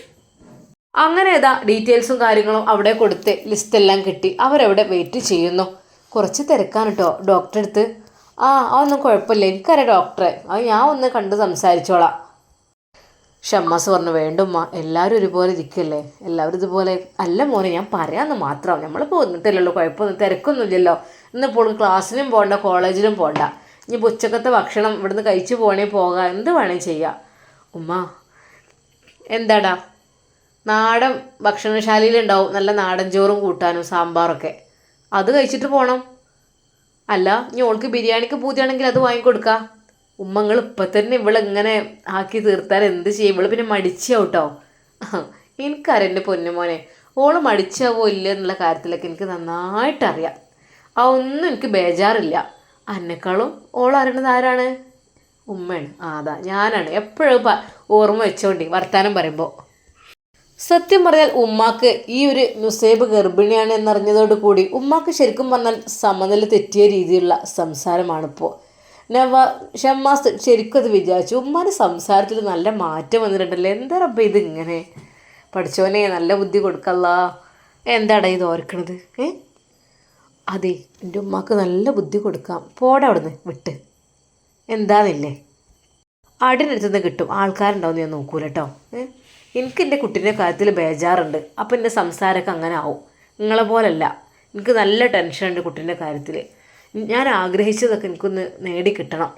അങ്ങനെ ഏതാ ഡീറ്റെയിൽസും കാര്യങ്ങളും അവിടെ കൊടുത്ത് ലിസ്റ്റെല്ലാം കിട്ടി. അവരവിടെ വെയിറ്റ് ചെയ്യുന്നു. കുറച്ച് തിരക്കാണ് കേട്ടോ ഡോക്ടറെ അടുത്ത്. ആ അതൊന്നും കുഴപ്പമില്ല. എനിക്കറിയാം ഡോക്ടറെ അത് ഞാൻ ഒന്ന് കണ്ട് സംസാരിച്ചോളാം. ഷമ്മാസ് പറഞ്ഞു വേണ്ടുമ്മ എല്ലാവരും ഒരുപോലെ ഇരിക്കല്ലേ? എല്ലാവരും ഇതുപോലെ അല്ല മോനെ ഞാൻ പറയാമെന്ന് മാത്രം. നമ്മൾ പോന്നിട്ടില്ലല്ലോ കുഴപ്പമൊന്നും തിരക്കൊന്നുമില്ലല്ലോ. ഇന്നിപ്പോൾ ക്ലാസ്സിനും പോകണ്ട കോളേജിലും പോകണ്ട ഇനി ഉച്ചക്കത്തെ ഭക്ഷണം ഇവിടുന്ന് കഴിച്ചു പോകണേ പോകാം. എന്ത് വേണേ ചെയ്യാം. ഉമ്മ എന്താടാ? നാടൻ ഭക്ഷണശാലയിലുണ്ടാവും. നല്ല നാടൻ ചോറും കൂട്ടാനും സാമ്പാറൊക്കെ. അത് കഴിച്ചിട്ട് പോകണം അല്ല ഇനി ഓൾക്ക് ബിരിയാണിക്ക് പൂതിയാണെങ്കിൽ അത് വാങ്ങിക്കൊടുക്കാം. ഉമ്മങ്ങൾ ഇപ്പം തന്നെ ഇവളിങ്ങനെ ആക്കി തീർത്താൽ എന്ത് ചെയ്യും? ഇവൾ പിന്നെ മടിച്ചാവട്ടോ? എനിക്കറിയാം എന്റെ പൊന്നുമോനെ ഓൾ മടിച്ചാവോ ഇല്ല എന്നുള്ള കാര്യത്തിലൊക്കെ എനിക്ക് നന്നായിട്ടറിയാം. ആ ഒന്നും എനിക്ക് ബേജാറില്ല. അന്നെക്കാളും ഓൾ അറിയണത് ആരാണ്? ഉമ്മയാണ്. അതാ. ഞാനാണ്. എപ്പോഴും ഓർമ്മ വെച്ചോണ്ടി വർത്താനം പറയുമ്പോൾ സത്യം പറഞ്ഞാൽ ഉമ്മാക്ക് ഈ ഒരു നുസേബ് ഗർഭിണിയാണ് എന്നറിഞ്ഞതോട് കൂടി ഉമ്മാക്ക് ശരിക്കും പറഞ്ഞാൽ സമനില തെറ്റിയ രീതിയിലുള്ള സംസാരമാണിപ്പോൾ നവ ഷമ്മാസ് ശരിക്കും അത് വിചാരിച്ചു. ഉമ്മാന്റെ സംസാരത്തിൽ നല്ല മാറ്റം വന്നിട്ടുണ്ടല്ലോ. എന്താ റബ്ബ ഇത് ഇങ്ങനെ പഠിച്ചോനെ നല്ല ബുദ്ധി കൊടുക്കല്ല എന്താടാ ഇത് ഓർക്കണത്? ഏ? അതെ എന്റെ ഉമ്മാക്ക് നല്ല ബുദ്ധി കൊടുക്കാം. പോടെ അവിടുന്ന് വിട്ട്. എന്താന്നില്ലേ? അടിനടുത്തു നിന്ന് കിട്ടും. ആൾക്കാരുണ്ടാവും ഞാൻ നോക്കൂല കേട്ടോ ഏ? എനിക്ക് എന്റെ കുട്ടീന്റെ കാര്യത്തിൽ ബേജാറുണ്ട്. അപ്പം എന്റെ സംസാരമൊക്കെ അങ്ങനെ ആവും. നിങ്ങളെ പോലല്ല. എനിക്ക് നല്ല ടെൻഷനുണ്ട് കുട്ടീന്റെ കാര്യത്തിൽ ഞാൻ ആഗ്രഹിച്ചതൊക്കെ എനിക്കൊന്ന് നേടിക്കിട്ടണം.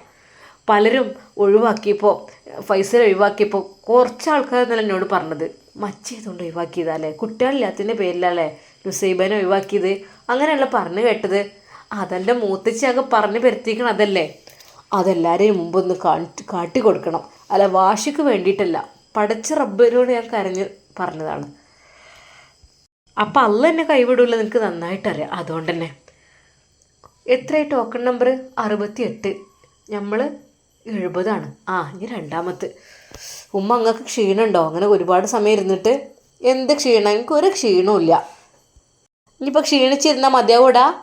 പലരും ഒഴിവാക്കിയപ്പോൾ ഫൈസൽ ഒഴിവാക്കിയപ്പോൾ കുറച്ച് ആൾക്കാർ എന്നല്ല എന്നോട് പറഞ്ഞത്. മച്ചേതുകൊണ്ട് ഒഴിവാക്കിയതല്ലേ? കുട്ടികളില്ലാത്തതിന്റെ പേരിലല്ലേ നുസൈബനെ ഒഴിവാക്കിയത്? അങ്ങനെയല്ല പറഞ്ഞു കേട്ടത്. അതെന്റെ അങ്ങ് പറഞ്ഞു പെരുത്തിക്കണം അതല്ലേ? അതെല്ലാവരെയും മുമ്പൊന്ന് കാട്ടി കാട്ടി കൊടുക്കണം അല്ല വാശിക്ക് വേണ്ടിയിട്ടല്ല പടച്ച റബ്ബരോട് ഞാൻ കരഞ്ഞ് പറഞ്ഞതാണ്. അപ്പം അല്ല എന്നെ കൈവിടില്ല നിനക്ക് നന്നായിട്ടറിയാം. അതുകൊണ്ട് തന്നെ എത്രയായി ടോക്കൺ നമ്പർ അറുപത്തി എട്ട് നമ്മൾ എഴുപതാണ്. ആ ഇനി രണ്ടാമത്തെ. ഉമ്മ അങ്ങക്ക് ക്ഷീണമുണ്ടോ അങ്ങനെ ഒരുപാട് സമയം ഇരുന്നിട്ട് എന്ത് ക്ഷീണം? എനിക്ക് ഒരു ക്ഷീണവും ഇനിയിപ്പോൾ ക്ഷീണിച്ചിരുന്നാൽ മതിയാവൂടാ?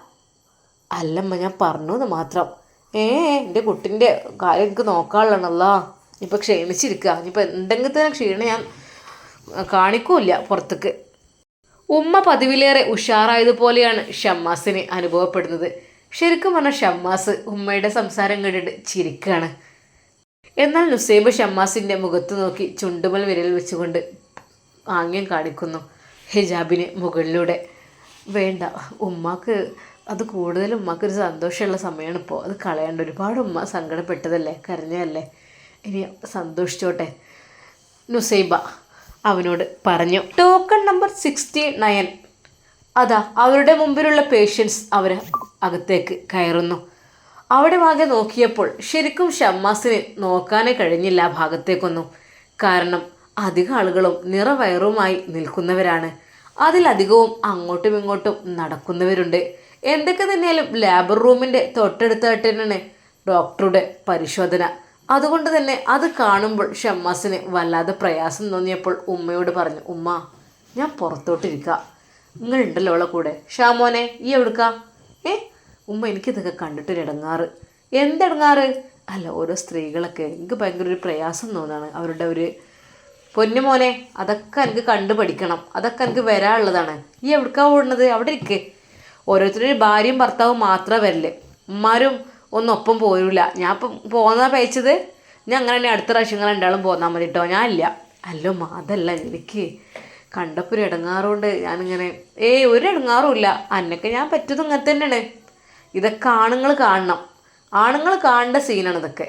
അല്ലമ്മ ഞാൻ പറഞ്ഞു എന്ന് മാത്രം. ഏ എന്റെ കുട്ടിന്റെ കാര്യം എനിക്ക് നോക്കാനുള്ളതാണല്ലോ. ഇപ്പം ക്ഷീണിച്ചിരിക്കുക ഇനിയിപ്പോൾ എന്തെങ്കിലും തന്നെ ക്ഷീണം ഞാൻ കാണിക്കൂല പുറത്തേക്ക്. ഉമ്മ പതിവിലേറെ ഉഷാറായതുപോലെയാണ് ഷമ്മാസിന് അനുഭവപ്പെടുന്നത്. ശരിക്കും പറഞ്ഞാൽ ഷമ്മാസ് ഉമ്മയുടെ സംസാരം കേട്ടിട്ട് ചിരിക്കുകയാണ് എന്നാൽ നുസൈബ് ഷമ്മാസിന്റെ മുഖത്ത് നോക്കി ചുണ്ടുമൽ വിരൽ വെച്ചുകൊണ്ട് ആംഗ്യം കാണിക്കുന്നു. ഹിജാബിന് മുകളിലൂടെ. വേണ്ട ഉമ്മാക്ക് അത് കൂടുതലും ഉമ്മാക്കൊരു സന്തോഷമുള്ള സമയമാണ് ഇപ്പോൾ അത് കളയേണ്ട ഒരുപാട് ഉമ്മ സങ്കടപ്പെട്ടതല്ലേ കരഞ്ഞതല്ലേ? ഇനി സന്തോഷിച്ചോട്ടെ. നുസൈബ അവനോട് പറഞ്ഞു ടോക്കൺ നമ്പർ സിക്സ്റ്റി നയൻ അതാ അവരുടെ മുമ്പിലുള്ള പേഷ്യൻസ് അവർ അകത്തേക്ക് കയറുന്നു. അവിടെ വാകെ നോക്കിയപ്പോൾ ശരിക്കും ഷമ്മാസിന് നോക്കാനേ കഴിഞ്ഞില്ല ആ ഭാഗത്തേക്കൊന്നും. കാരണം അധിക ആളുകളും നിറവയറുമായി നിൽക്കുന്നവരാണ്. അതിലധികവും അങ്ങോട്ടും ഇങ്ങോട്ടും നടക്കുന്നവരുണ്ട്. എന്തൊക്കെ തന്നെയാലും ലാബർ റൂമിന്റെ തൊട്ടടുത്തായിട്ടാണ് ഡോക്ടറുടെ പരിശോധന. അതുകൊണ്ട് തന്നെ അത് കാണുമ്പോൾ ഷമ്മാസിന് വല്ലാതെ പ്രയാസം തോന്നിയപ്പോൾ ഉമ്മയോട് പറഞ്ഞു ഉമ്മ ഞാൻ പുറത്തോട്ടിരിക്കുക നിങ്ങളുണ്ടല്ലോ അവളെ കൂടെ. ഷാമോനെ ഈ എവിടുക്ക? ഏ ഉമ്മ എനിക്കിതൊക്കെ കണ്ടിട്ട് ഇടങ്ങാറ്. എന്തിടങ്ങാറ്? അല്ല ഓരോ സ്ത്രീകളൊക്കെ. എനിക്ക് ഭയങ്കര ഒരു പ്രയാസം തോന്നാണ്. അവരുടെ ഒരു പൊന്നുമോനെ അതൊക്കെ എനിക്ക് കണ്ടു പഠിക്കണം. അതൊക്കെ എനിക്ക് വരാനുള്ളതാണ്. ഈ എവിടേക്കാ ഓടുന്നത്? അവിടെ ഇരിക്കേ. ഓരോരുത്തരും ഭാര്യയും ഭർത്താവും മാത്രമേ വരില്ലേ ഉമ്മാരും ഒന്നൊപ്പം പോരില്ല ഞാൻ ഇപ്പം പോന്നാ പയച്ചത് ഞാൻ അങ്ങനെ തന്നെ അടുത്ത പ്രാവശ്യം നിങ്ങൾ രണ്ടാളും പോന്നാൽ മതി കേട്ടോ ഞാൻ ഇല്ല. അല്ലോ മാതല്ല എനിക്ക് കണ്ടപ്പോൾ ഒരു ഇടങ്ങാറുകൊണ്ട് ഞാനിങ്ങനെ ഏയ് ഒരു ഇടങ്ങാറും ഇല്ല. അന്നൊക്കെ ഞാൻ പറ്റതും അങ്ങനെ തന്നെയാണ്. ഇതൊക്കെ ആണുങ്ങൾ കാണണം. ആണുങ്ങൾ കാണേണ്ട സീനാണ് ഇതൊക്കെ.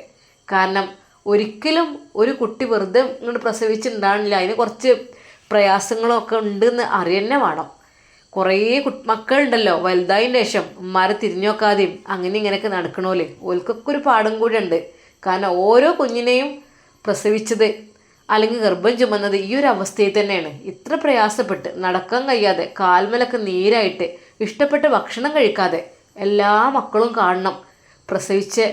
കാരണം ഒരിക്കലും ഒരു കുട്ടി വെറുതെ ഇങ്ങോട്ട് പ്രസവിച്ചിട്ടുണ്ടാകുന്നില്ല അതിന് കുറച്ച് പ്രയാസങ്ങളൊക്കെ ഉണ്ടെന്ന് അറിയന്നെ വേണം. കുറേ മക്കളുണ്ടല്ലോ വലുതായതിന്റെ ശേഷം ഉമ്മാരെ തിരിഞ്ഞു നോക്കാതെയും അങ്ങനെ ഇങ്ങനെയൊക്കെ നടക്കണോലെ. ഓൽക്കൊക്കെ ഒരു പാടും കൂടെ ഉണ്ട്. കാരണം ഓരോ കുഞ്ഞിനെയും പ്രസവിച്ചത് അല്ലെങ്കിൽ ഗർഭം ചുമന്നത് ഈ ഒരു അവസ്ഥയിൽ തന്നെയാണ്. ഇത്ര പ്രയാസപ്പെട്ട് നടക്കാൻ കഴിയാതെ കാൽമലൊക്കെ നീരായിട്ട് ഇഷ്ടപ്പെട്ട ഭക്ഷണം കഴിക്കാതെ എല്ലാ മക്കളും കാണണം. പ്രസവിച്ച്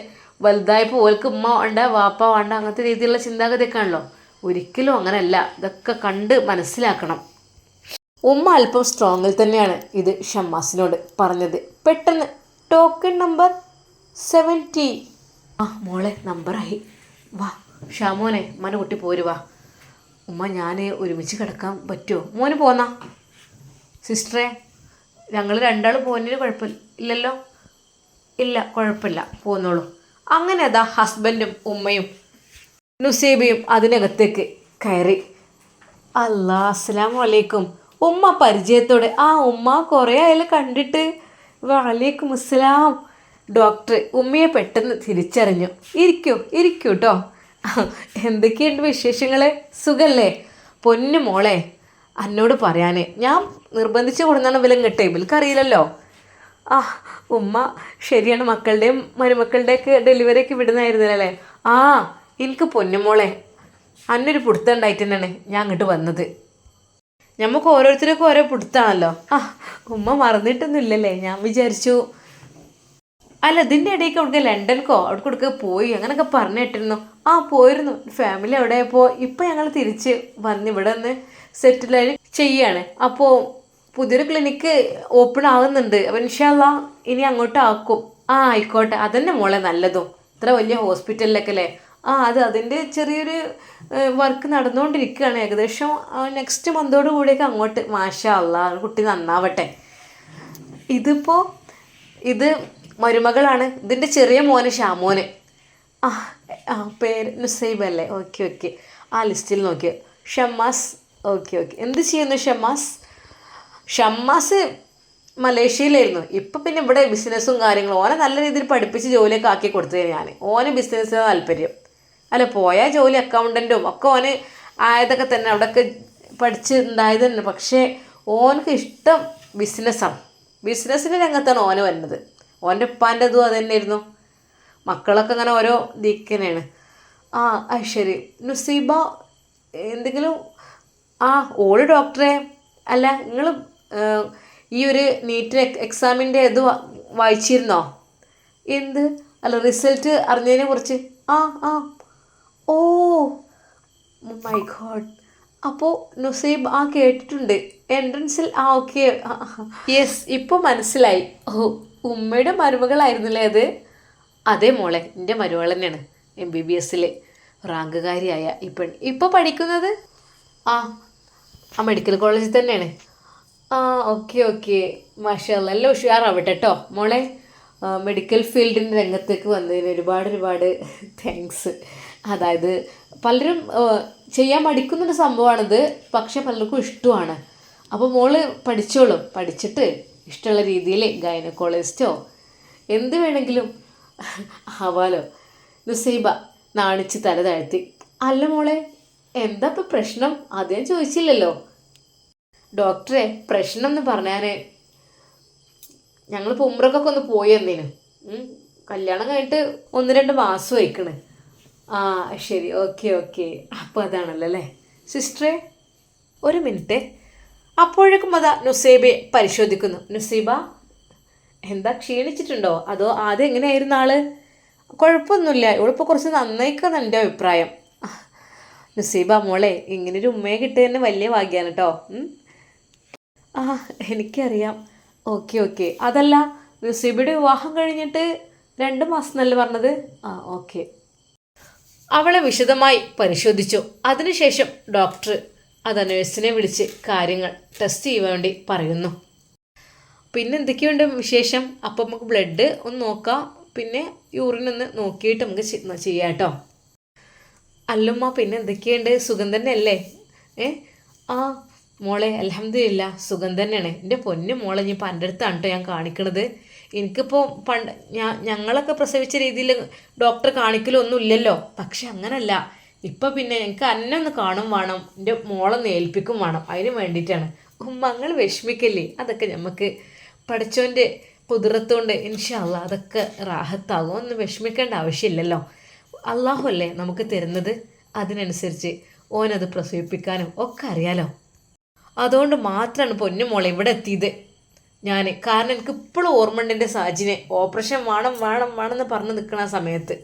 വലുതായപ്പോൾ ഓൽക്ക് ഉമ്മ വേണ്ട വാപ്പ വേണ്ട അങ്ങനത്തെ രീതിയിലുള്ള ചിന്താഗതിയൊക്കെ ആണല്ലോ ഒരിക്കലും അങ്ങനെയല്ല. ഇതൊക്കെ കണ്ട് മനസ്സിലാക്കണം. ഉമ്മ അല്പം സ്ട്രോങ്ങിൽ തന്നെയാണ്. ഇത് ഷമ്മാസിനോട് പറഞ്ഞത്. പെട്ടെന്ന് ടോക്കൺ നമ്പർ സെവന്റി ആ മോളെ നമ്പറായി വാ ഷാമോനെ മന കുട്ടി പോരുവാ ഉമ്മ ഞാൻ ഒരുമിച്ച് കിടക്കാൻ പറ്റുമോ മോന് പോന്നാ. സിസ്റ്ററെ ഞങ്ങൾ രണ്ടാൾ പോകുന്നതിന് കുഴപ്പമില്ല ഇല്ലല്ലോ ഇല്ല കുഴപ്പമില്ല. പോന്നോളൂ. അങ്ങനെ അതാ ഹസ്ബൻഡും ഉമ്മയും നുസീബയും അതിനകത്തേക്ക് കയറി. അല്ലാ അസ്സലാമു വലൈക്കും ഉമ്മ പരിചയത്തോടെ ആ ഉമ്മ കുറേ ആയാലും കണ്ടിട്ട് വലൈക്കും അസ്സലാം. ഡോക്ടർ ഉമ്മയെ പെട്ടെന്ന് തിരിച്ചറിഞ്ഞു. ഇരിക്കൂ ഇരിക്കൂ കേട്ടോ എന്തൊക്കെയുണ്ട് വിശേഷങ്ങൾ സുഖല്ലേ? പൊന്നു മോളെ. എന്നോട് പറയാനേ ഞാൻ നിർബന്ധിച്ച് കൊടുന്നാണ് വിലം കിട്ടേ ഇവൽക്കറിയില്ലല്ലോ ആ ഉമ്മ ശരിയാണ്. മക്കളുടെയും മരുമക്കളുടെയൊക്കെ ഡെലിവറിയൊക്കെ വിടുന്നായിരുന്നല്ലേ? ആ എനിക്ക് പൊന്നുമോളെ അന്നൊരു പിടുത്തം ഉണ്ടായിട്ട് തന്നെയാണ് ഞാൻ അങ്ങോട്ട് വന്നത്. നമുക്ക് ഓരോരുത്തർക്കും ഓരോ പുടുത്താണല്ലോ. ആ ഉമ്മ മറന്നിട്ടൊന്നുമില്ലല്ലേ? ഞാൻ വിചാരിച്ചു. അല്ല ഇതിന്റെ ഇടയ്ക്ക് അവിടേക്ക് ലണ്ടൻക്കോ അവിടെ കൊടുക്ക പോയി. അങ്ങനെയൊക്കെ പറഞ്ഞിട്ടിരുന്നു. ആ പോയിരുന്നു. ഫാമിലി അവിടെ പോ ഇപ്പം ഞങ്ങൾ തിരിച്ച് വന്ന് ഇവിടെ നിന്ന് സെറ്റിലായി ചെയ്യാണ്. അപ്പോൾ പുതിയൊരു ക്ലിനിക്ക് ഓപ്പൺ ആകുന്നുണ്ട് അപ്പം ഇൻഷാല്ല ഇനി അങ്ങോട്ട് ആക്കും ആ ആയിക്കോട്ടെ. അതന്നെ മോളെ നല്ലതും. ഇത്ര വലിയ ഹോസ്പിറ്റലിലൊക്കെ അല്ലേ? ആ അത് അതിന്റെ ചെറിയൊരു വർക്ക് നടന്നുകൊണ്ടിരിക്കുകയാണ് ഏകദേശം നെക്സ്റ്റ് മന്തോട് കൂടിയൊക്കെ അങ്ങോട്ട്. മാഷാ കുട്ടി നന്നാവട്ടെ. ഇതിപ്പോൾ ഇത് മരുമകളാണ്. ഇതിന്റെ ചെറിയ മോന് ഷാമോന് ആ പേര് നുസൈബ് അല്ലേ ഓക്കെ ഓക്കെ. ആ ലിസ്റ്റിൽ നോക്കിയത് ഷമ്മാസ് ഓക്കെ ഓക്കെ. എന്ത് ചെയ്യുന്നു ഷമ്മാസ് ഷമ്മാസ് മലേഷ്യയിലായിരുന്നു. ഇപ്പം പിന്നെ ഇവിടെ ബിസിനസ്സും കാര്യങ്ങളും. ഓനെ നല്ല രീതിയിൽ പഠിപ്പിച്ച് ജോലിയൊക്കെ ആക്കി കൊടുത്തത് ഞാൻ ഓന് ബിസിനസ്സിന് താല്പര്യം. അല്ല പോയ ജോലി അക്കൗണ്ടന്റും ഒക്കെ ഓന് ആയതൊക്കെ തന്നെ. അവിടെയൊക്കെ പഠിച്ച് ഉണ്ടായത് തന്നെ. പക്ഷേ ഓനക്ക് ഇഷ്ടം ബിസിനസ്സാണ് ബിസിനസ്സിന്റെ രംഗത്താണ് ഓന് വരുന്നത്. ഓന്റെ ഉപ്പാന്റെ അതും അത് തന്നെയായിരുന്നു. മക്കളൊക്കെ അങ്ങനെ ഓരോ ദിക്കനെയാണ് ആ അത് ശരി. നുസീബ എന്തെങ്കിലും ആ ഓൾ ഡോക്ടറെ അല്ല നിങ്ങൾ ഈ ഒരു നീറ്റ് എക്സാമിന്റെ ഇത് വായിച്ചിരുന്നോ? എന്ത്? അല്ല റിസൾട്ട് അറിഞ്ഞതിനെ കുറിച്ച്. ആ ആ. ഓ. മൈ ഗോഡ് അപ്പോൾ നുസൈബ് ആ കേട്ടിട്ടുണ്ട്. എൻട്രൻസിൽ ആ ഓക്കെ യെസ് ഇപ്പോൾ മനസ്സിലായി. ഓ ഉമ്മയുടെ മരുമകളായിരുന്നില്ലേ അത്? അതേ മോളെ എന്റെ മരുമകൾ തന്നെയാണ്. എം ബി ബി എസ്സിലെ റാങ്കുകാരിയായ ഇപ്പം ഇപ്പോൾ പഠിക്കുന്നത്? ആ ആ മെഡിക്കൽ കോളേജിൽ തന്നെയാണ്. ആ ഓക്കെ ഓക്കെ മാഷല്ല എല്ലാം ഉഷാറാവട്ടെ കേട്ടോ മോളെ മെഡിക്കൽ ഫീൽഡിന്റെ രംഗത്തേക്ക് വന്നതിന് ഒരുപാട് ഒരുപാട് താങ്ക്സ് അതായത് പലരും ചെയ്യാൻ മടിക്കുന്നൊരു സംഭവമാണിത് പക്ഷെ പലർക്കും ഇഷ്ടമാണ്. അപ്പോൾ മോൾ പഠിച്ചോളും. പഠിച്ചിട്ട് ഇഷ്ടമുള്ള രീതിയിൽ ഗൈനക്കോളജിസ്റ്റോ എന്ത് വേണമെങ്കിലും ആവാലോ. നുസൈബ നാണിച്ച് തല താഴ്ത്തി. അല്ല മോളെ എന്താ ഇപ്പം പ്രശ്നം അദ്ദേഹം ചോദിച്ചില്ലല്ലോ. ഡോക്ടറെ പ്രശ്നം എന്ന് പറഞ്ഞാൽ ഞങ്ങൾ ഉമ്രക്കൊക്കെ ഒന്ന് പോയി എന്നേനു കല്യാണം കഴിഞ്ഞിട്ട് ഒന്ന് രണ്ട് മാസം വയ്ക്കണ് ആ ശരി. Okay okay. അപ്പോൾ അതാണല്ലോ അല്ലേ? സിസ്റ്ററെ ഒരു മിനിറ്റ്. അപ്പോഴേക്കും അതാ നുസൈബെ പരിശോധിക്കുന്നു. നുസൈബ എന്താ ക്ഷീണിച്ചിട്ടുണ്ടോ? അതോ ആദ്യം എങ്ങനെയായിരുന്നു ആൾ? കുഴപ്പമൊന്നുമില്ല. ഇവളിപ്പോൾ കുറച്ച് നന്നായിക്കാന്ന് എന്റെ അഭിപ്രായം. നുസൈബ മോളെ ഇങ്ങനൊരു ഉമ്മയെ കിട്ടിയതന്നെ വലിയ ഭാഗ്യമാണ് കേട്ടോ. ആ എനിക്കറിയാം. Okay okay. അതല്ല നസീബയുടെ വിവാഹം കഴിഞ്ഞിട്ട് രണ്ട് മാസം എന്നല്ലേ പറഞ്ഞത്? ആ ഓക്കെ. അവളെ വിശദമായി പരിശോധിച്ചു. അതിനുശേഷം ഡോക്ടർ അത് നേഴ്സിനെ വിളിച്ച് കാര്യങ്ങൾ ടെസ്റ്റ് ചെയ്യാൻ വേണ്ടി പറയുന്നു. പിന്നെ എന്തൊക്കെയുണ്ട് വിശേഷം? അപ്പം നമുക്ക് ബ്ലഡ് ഒന്ന് നോക്കാം. പിന്നെ യൂറിൻ ഒന്ന് നോക്കിയിട്ട് നമുക്ക് ചെയ്യാം കേട്ടോ അല്ലുമ്മ പിന്നെ എന്തൊക്കെയുണ്ട്? സുഖം തന്നെയല്ലേ? ഏ? ആ മോളെ അലഹമില്ല സുഖം തന്നെയാണ്. എന്റെ പൊന്നു മോളെ ഇനി എന്റെ അടുത്താണ് കേട്ടോ ഞാൻ കാണിക്കണത്. എനിക്കിപ്പോൾ പണ്ട് ഞാൻ ഞങ്ങളൊക്കെ പ്രസവിച്ച രീതിയിൽ ഡോക്ടർ കാണിക്കലൊന്നും ഇല്ലല്ലോ പക്ഷെ അങ്ങനല്ല. ഇപ്പം പിന്നെ എനിക്ക് അന്നെ ഒന്ന് കാണും വേണം. എന്റെ മോളൊന്ന് ഏൽപ്പിക്കും വേണം. അതിന് വേണ്ടിയിട്ടാണ്. ഉമ്മങ്ങൾ വിഷമിക്കല്ലേ? അതൊക്കെ നമുക്ക് പഠിച്ചവന്റെ കുതിരത്തുകൊണ്ട് ഇൻഷാല്ല അതൊക്കെ റാഹത്താകും ഒന്നും വിഷമിക്കേണ്ട ആവശ്യമില്ലല്ലോ. അള്ളാഹു അല്ലേ നമുക്ക് തരുന്നത്? അതിനനുസരിച്ച് ഓനത് പ്രസവിപ്പിക്കാനും ഒക്കെ അറിയാലോ. അതുകൊണ്ട് മാത്രമാണ് പൊന്നുമോളെ ഇവിടെ എത്തിയത്. ഞാൻ കാരണം എനിക്ക് ഇപ്പോഴും ഓർമ്മയുണ്ട് എന്റെ സാജിനെ. ഓപ്പറേഷൻ വേണം വേണം വേണം എന്ന് പറഞ്ഞ് നിൽക്കണ സമയത്ത്.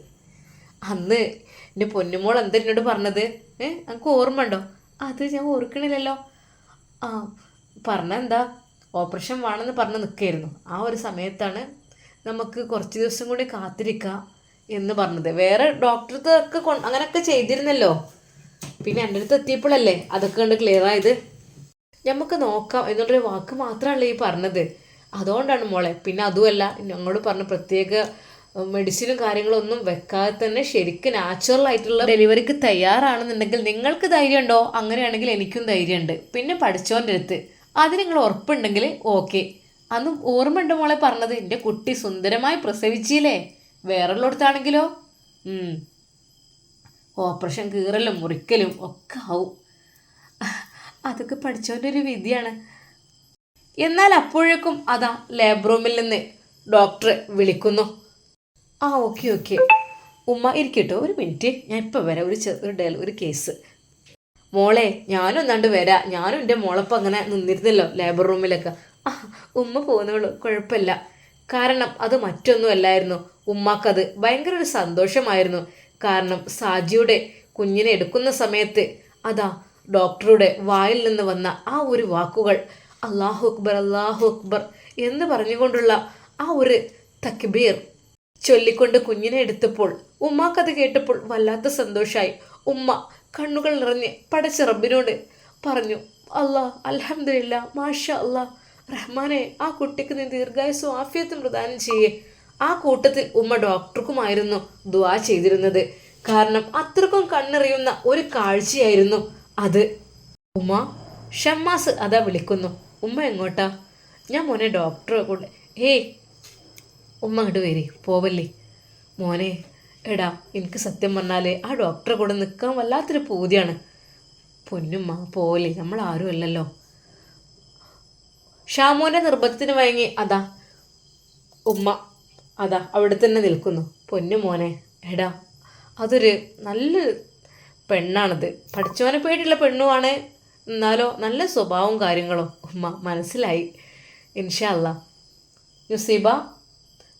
അന്ന് എന്റെ പൊന്നുമോൾ എന്താ എന്നോട് പറഞ്ഞത്? ഏ എനിക്ക് ഓർമ്മ ഉണ്ടോ? അത് ഞാൻ ഓർക്കണില്ലല്ലോ. ആ പറഞ്ഞ എന്താ? ഓപ്പറേഷൻ വേണമെന്ന് പറഞ്ഞ് നിൽക്കായിരുന്നു ആ ഒരു സമയത്താണ് നമുക്ക് കുറച്ച് ദിവസം കൂടി കാത്തിരിക്കാം. എന്ന് പറഞ്ഞത്. വേറെ ഡോക്ടർക്ക് അങ്ങനെയൊക്കെ ചെയ്തിരുന്നല്ലോ. പിന്നെ എന്റെ അടുത്ത് എത്തിയപ്പോഴല്ലേ അതൊക്കെ കണ്ട് ക്ലിയർ ആയത്. നമുക്ക് നോക്കാം എന്നുള്ളൊരു വാക്ക് മാത്രമല്ല ഈ പറഞ്ഞത്. അതുകൊണ്ടാണ് മോളെ. പിന്നെ അതുമല്ല ഞങ്ങളോട് പറഞ്ഞ പ്രത്യേക മെഡിസിനും കാര്യങ്ങളൊന്നും വെക്കാതെ തന്നെ ശരിക്കും നാച്ചുറൽ ആയിട്ടുള്ള ഡെലിവറിക്ക് തയ്യാറാണെന്നുണ്ടെങ്കിൽ നിങ്ങൾക്ക് ധൈര്യമുണ്ടോ? അങ്ങനെയാണെങ്കിൽ എനിക്കും ധൈര്യമുണ്ട്. പിന്നെ പഠിച്ചോന്റെ അടുത്ത് അത് നിങ്ങൾ ഉറപ്പുണ്ടെങ്കിൽ ഓക്കെ. അന്ന് ഓർമ്മയുണ്ട് മോളെ പറഞ്ഞത് എന്റെ കുട്ടി സുന്ദരമായി പ്രസവിച്ചില്ലേ? വേറെയുള്ളിടത്താണെങ്കിലോ. ഓപ്പറേഷൻ കീറലും മുറിക്കലും ഒക്കെ ആവും. അതൊക്കെ പഠിച്ചവന്റെ ഒരു വിധിയാണ്. എന്നാൽ അപ്പോഴേക്കും അതാ ലാബ് റൂമിൽ നിന്ന് ഡോക്ടർ വിളിക്കുന്നു. ആ ഓക്കെ ഓക്കെ ഉമ്മ ഇരിക്കട്ടോ ഒരു മിനിറ്റ് ഞാൻ ഇപ്പോൾ വരാം ഒരു ചെറു ഡെൽ ഒരു കേസ് മോളെ ഞാനും ഒന്നാണ്ട് വരാം. ഞാനും എന്റെ മോളപ്പം അങ്ങനെ നിന്നിരുന്നല്ലോ ലേബർ റൂമിലൊക്കെ ആ ഉമ്മ പോകുന്നുള്ളൂ കുഴപ്പമില്ല. കാരണം അത് മറ്റൊന്നും അല്ലായിരുന്നു. ഉമ്മാക്കത് ഭയങ്കര ഒരു സന്തോഷമായിരുന്നു. കാരണം സാജിയുടെ കുഞ്ഞിനെ എടുക്കുന്ന സമയത്ത് അതാ ഡോക്ടറുടെ വായിൽ നിന്ന് വന്ന ആ ഒരു വാക്കുകൾ അള്ളാഹു അക്ബർ അള്ളാഹു അക്ബർ എന്ന് പറഞ്ഞുകൊണ്ടുള്ള ആ ഒരു തക്ബീർ ചൊല്ലിക്കൊണ്ട് കുഞ്ഞിനെ എടുത്തപ്പോൾ ഉമ്മാക്കത് കേട്ടപ്പോൾ വല്ലാത്ത സന്തോഷമായി ഉമ്മ കണ്ണുകൾ നിറഞ്ഞ് പടച്ച റബ്ബിനോട് പറഞ്ഞു അള്ളാ അലഹമില്ല മാഷ അള്ളാ റഹ്മാനെ ആ കുട്ടിക്ക് നീ ദീർഘായുസും ആഫിയത്തും പ്രദാനം ചെയ്യേ. ആ കൂട്ടത്തിൽ ഉമ്മ ഡോക്ടർക്കുമായിരുന്നു ദുആ ചെയ്തിരുന്നത്. കാരണം അത്രക്കും കണ്ണെറിയുന്ന ഒരു കാഴ്ചയായിരുന്നു അത്. ഉമ്മ ഷമ്മാസ് അതാ വിളിക്കുന്നു. ഉമ്മ എങ്ങോട്ടാ? ഞാൻ മോനെ ഡോക്ടറെ കൊണ്ട് ഏയ് ഉമ്മ അങ്ങോട്ട് വരി പോവല്ലേ? മോനെ എടാ എനിക്ക് സത്യം പറഞ്ഞാൽ ആ ഡോക്ടറെ കൂടെ നിൽക്കാൻ വല്ലാത്തൊരു പൂതിയാണ്. പൊന്നുമ്മ പോവല്ലേ? നമ്മൾ ആരും അല്ലല്ലോ. ഷാമോന്റെ നിർബന്ധത്തിന് വഴങ്ങി അതാ ഉമ്മ അതാ അവിടെ തന്നെ നിൽക്കുന്നു. പൊന്നു മോനെ. എടാ അതൊരു നല്ല പെണ്ണാണത്. പഠിച്ചവനെ പേടിയുള്ള പെണ്ണുമാണ് എന്നാലോ നല്ല സ്വഭാവവും കാര്യങ്ങളും. ഉമ്മ മനസ്സിലായി. ഇൻഷാ അല്ലാ യുസീബ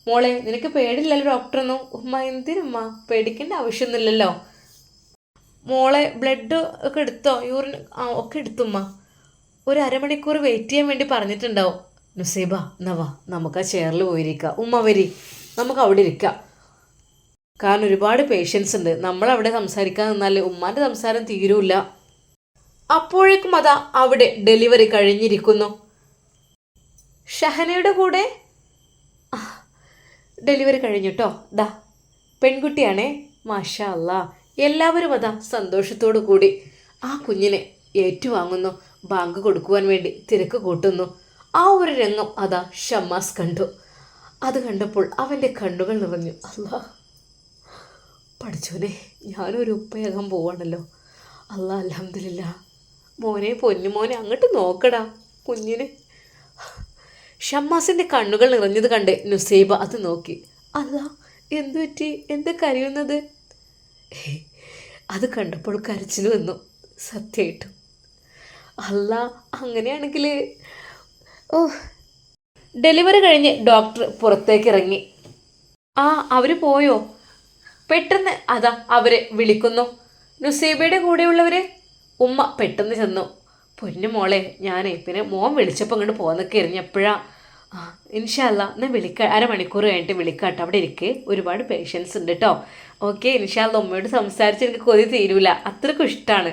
മോളെ നിനക്ക് പേടില്ലല്ലോ ഡോക്ടറൊന്നും? ഉമ്മ എന്തിനുമ്മ? പേടിക്കേണ്ട ആവശ്യമൊന്നുമില്ലല്ലോ. മോളെ ബ്ലഡ് ഒക്കെ എടുത്തോ? യൂറിൻ ഒക്കെ എടുത്തുമ്മ. ഒരു അരമണിക്കൂർ വെയിറ്റ് ചെയ്യാൻ വേണ്ടി പറഞ്ഞിട്ടുണ്ടാവും. നുസീബ നവ നമുക്ക് ആ ചെയറിൽ പോയിരിക്കാം. ഉമ്മ വരി നമുക്ക് അവിടെ ഇരിക്കാം. കാരണം ഒരുപാട് പേഷ്യൻസ് ഉണ്ട്. നമ്മൾ അവിടെ സംസാരിക്കാൻ നിന്നാൽ ഉമ്മാന്റെ സംസാരം തീരൂല അപ്പോഴേക്കും അതാ അവിടെ ഡെലിവറി കഴിഞ്ഞിരിക്കുന്നു. ഷഹനയുടെ കൂടെ? ഡെലിവറി കഴിഞ്ഞിട്ടോ ദാ പെൺകുട്ടിയാണേ. മാഷാ അല്ല എല്ലാവരും അതാ സന്തോഷത്തോടു കൂടി ആ കുഞ്ഞിനെ ഏറ്റുവാങ്ങുന്നു. ബാങ്ക് കൊടുക്കുവാൻ വേണ്ടി തിരക്ക് കൂട്ടുന്നു. ആ ഒരു രംഗം അതാ ഷമ്മാസ് കണ്ടു. അത് കണ്ടപ്പോൾ അവന്റെ കണ്ണുകൾ നിറഞ്ഞു. അല്ലാ പഠിച്ചോനെ ഞാനൊരു ഉപ്പയാകാൻ പോവാണല്ലോ. അല്ലാ അലഹമില്ല മോനെ പൊന്നു മോനെ അങ്ങോട്ട് നോക്കടാ കുഞ്ഞിന്. ഷമ്മാസിന്റെ കണ്ണുകൾ നിറഞ്ഞത് കണ്ട് നുസൈബ അത് നോക്കി. അല്ല എന്തു പറ്റി? എന്താ കരയുന്നത്? അത് കണ്ടപ്പോൾ കരച്ചിൽ വന്നു. സത്യമായിട്ടും അല്ല അങ്ങനെയാണെങ്കിൽ ഓ ഡെലിവറി കഴിഞ്ഞ് ഡോക്ടർ പുറത്തേക്ക് ഇറങ്ങി ആ അവർ പോയോ? പെട്ടെന്ന് അതാ അവരെ വിളിക്കുന്നു. നുസീബയുടെ കൂടെയുള്ളവരെ? ഉമ്മ പെട്ടെന്ന് ചെന്നു. പൊന്നു മോളെ ഞാൻ പിന്നെ മോൻ വിളിച്ചപ്പോൾ ഇങ്ങോട്ട് പോകുന്നൊക്കെ എറിഞ്ഞ എപ്പോഴാ ആ ഇൻഷാല്ല എന്നാൽ വിളിക്ക അരമണിക്കൂർ കഴിഞ്ഞിട്ട് വിളിക്കാട്ടോ. അവിടെ ഇരിക്ക്. ഒരുപാട് പേഷ്യൻസ് ഉണ്ട് കേട്ടോ ഓക്കെ ഇൻഷാല്ല ഉമ്മയോട് സംസാരിച്ച് എനിക്ക് കൊതി തീരൂല. അത്രക്കും ഇഷ്ടമാണ്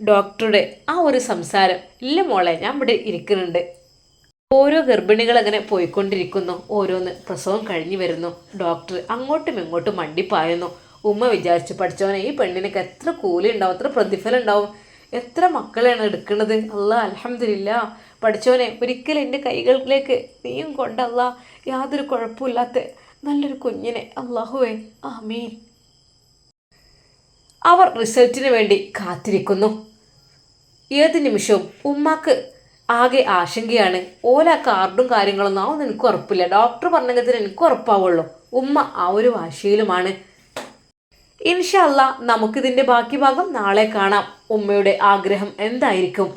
ഡോക്ടറുടെ ആ ഒരു സംസാരം. ഇല്ല മോളെ ഞാൻ ഇവിടെ ഇരിക്കുന്നുണ്ട്. ഓരോ ഗർഭിണികൾ അങ്ങനെ പോയിക്കൊണ്ടിരിക്കുന്നു. ഓരോന്ന് പ്രസവം കഴിഞ്ഞു വരുന്നു. ഡോക്ടർ അങ്ങോട്ടും ഇങ്ങോട്ടും മണ്ടിപ്പായുന്നു ഉമ്മ വിചാരിച്ചു പഠിച്ചവനെ ഈ പെണ്ണിനൊക്കെ എത്ര കൂലി ഉണ്ടാവും എത്ര പ്രതിഫലം ഉണ്ടാവും? എത്ര മക്കളെയാണ് എടുക്കുന്നത്? അല്ല അലഹമില്ല പഠിച്ചവനെ ഒരിക്കലും എന്റെ കൈകളിലേക്ക് നീയും കൊണ്ടല്ല യാതൊരു കുഴപ്പമില്ലാത്ത നല്ലൊരു കുഞ്ഞിനെ അള്ളാഹുവേ ആമീൻ. അവർ റിസൾട്ടിന് വേണ്ടി കാത്തിരിക്കുന്നു. ഏത് നിമിഷവും ഉമ്മാക്ക് ആകെ ആശങ്കയാണ്. ഓല കാർഡും കാര്യങ്ങളൊന്നും അതൊന്നും എനിക്ക് ഉറപ്പില്ല. ഡോക്ടർ പറഞ്ഞെങ്കിൽ എനിക്ക് ഉറപ്പാവുള്ളൂ. ഉമ്മ ആ ഒരു വാശിയിലുമാണ്. ഇൻഷല്ല നമുക്കിതിന്റെ ബാക്കി ഭാഗം നാളെ കാണാം. ഉമ്മയുടെ ആഗ്രഹം എന്തായിരിക്കും?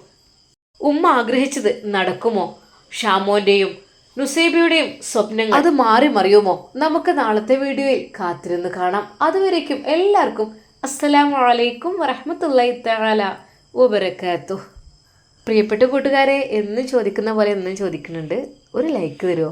ഉമ്മ ആഗ്രഹിച്ചത് നടക്കുമോ? ഷാമോന്റെയും നുസൈബിയുടെയും സ്വപ്നങ്ങൾ അത് മാറി മറിയുമോ? നമുക്ക് നാളത്തെ വീഡിയോയിൽ കാത്തിരുന്ന് കാണാം. അതുവരേക്കും എല്ലാവർക്കും അസ്സലാമു അലൈക്കും വറഹ്മത്തുള്ളാഹി തആല വബറകാതുഹു. പ്രിയപ്പെട്ട കൂട്ടുകാരെ എന്ന് ചോദിക്കുന്ന പോലെ എന്നും ചോദിക്കുന്നുണ്ട്. ഒരു ലൈക്ക് തരുമോ